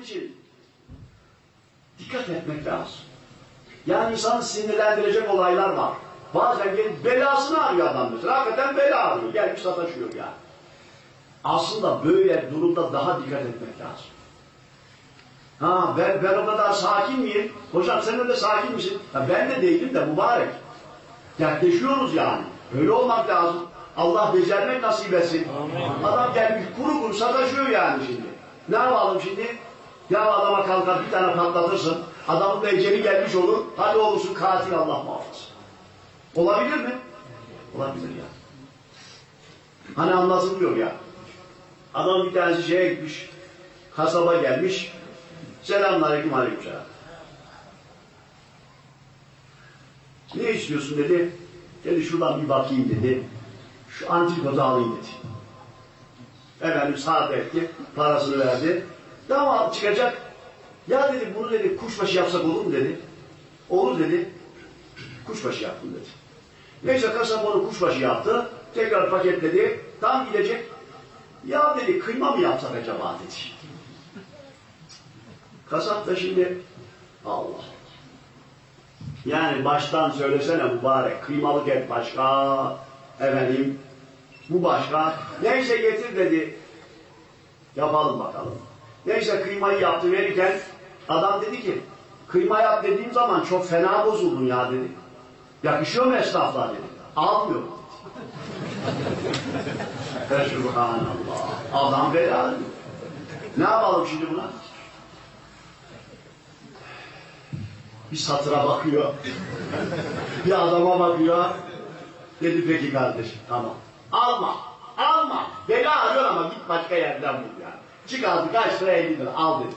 Onun için dikkat etmek lazım. Yani insanı sinirlendirecek olaylar var. Bazen gelip belasını arıyor adam mesela. Hakikaten bela arıyor. Gelmiş sataşıyor yani. Aslında böyle durumda daha dikkat etmek lazım. Ha ben, ben o kadar sakin miyim? Hocam sen de sakin misin? Ya ben de değilim de mübarek. Dertleşiyoruz yani. Öyle olmak lazım. Allah becermek nasip etsin. Adam gelmiş kuru kuru sataşıyor yani şimdi. Ne yapalım şimdi? Ya adama kalkar bir tane patlatırsın. Adamın da eceli gelmiş olur. Hadi olursun katil Allah muhafaza. Olabilir mi? Olabilir ya. Hani anlatılıyor ya. Adam bir tanesi şeye gitmiş. Kasaba gelmiş. Selamünaleyküm aleykümselam. Ne istiyorsun dedi. Dedi şuradan bir bakayım dedi. Şu antrikotu alayım dedi. Efendim saat etti. Parasını verdi. Tamam çıkacak. Ya dedi bunu dedi kuşbaşı yapsak olur mu dedi. Olur dedi. Kuşbaşı yaptım dedi. Neyse kasap onu kuşbaşı yaptı. Tekrar paketledi. Tam gidecek. Ya dedi kıyma mı yapsak acaba dedi. Kasap da şimdi Allah. Yani baştan söylesene mübarek. Kıymalık et başka. Efendim bu başka. Neyse getir dedi. Yapalım bakalım. Neyse kıymayı yaptı verirken adam dedi ki kıyma yap dediğim zaman çok fena bozuldun ya dedi. Yakışıyor mu esnaflar dedi. Almıyor. Subhanallah. Adam bela. Ne yapalım şimdi buna? Bir satıra bakıyor. bir adama bakıyor. Dedi peki kardeşim tamam. Alma. Alma. Bela arıyor ama git başka yerden bul yani. Çıkardı kaç lira 50 lira al dedi.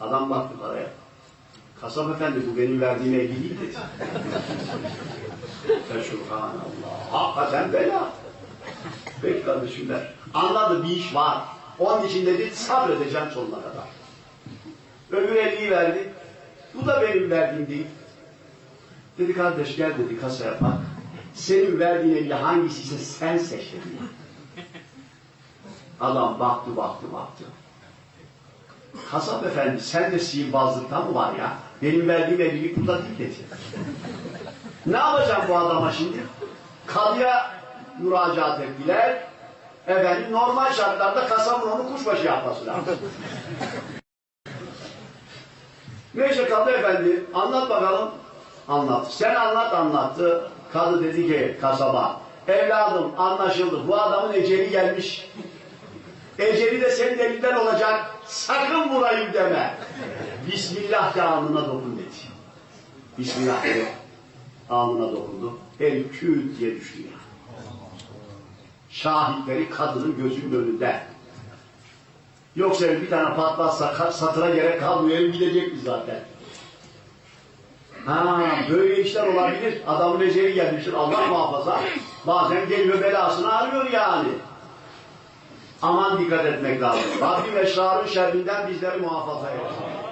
Adam baktı paraya. Kasap efendi bu benim verdiğim 50 değil dedi. Subhanallah. Hakikaten bela. Peki kardeşim der. Anladı bir iş var. Onun için dedi sabredeceğim sonuna kadar. Öbür 50'yi verdi. Bu da benim verdiğim değil. Dedi kardeş gel dedi kasaya bak. Senin verdiğin 50 hangisiyse sen seç dedi. Adam baktı baktı baktı. Kasap efendi sen de sihirbazlıktan mı var ya? Benim verdiğim 50'lik burada değil dedi. Ne yapacağım bu adama şimdi? Kadıya müracaat ettiler. Efendim normal şartlarda kasabın onu kuşbaşı yapması lazım. Neyse kadı efendi anlat bakalım. Anlat. Sen anlat anlattı. Kadı dedi ki kasaba. Evladım anlaşıldı. Bu adamın eceli gelmiş. Eceli de senin elinden olacak. Sakın vurayım deme. Bismillah de alnına dokun dedi. Bismillah dedi. Alnına dokundu. El küt diye düştü ya. Şahitleri kadının gözünün önünde. Yoksa bir tane patlatsa satıra gerek kalmıyor. El gidecek mi zaten? Ha, böyle işler olabilir. Adamın eceli gelmiştir. Allah muhafaza. Bazen geliyor belasını arıyor yani. Aman dikkat etmek lazım. Rabbim eşrarın şerrinden bizleri muhafaza eylesin.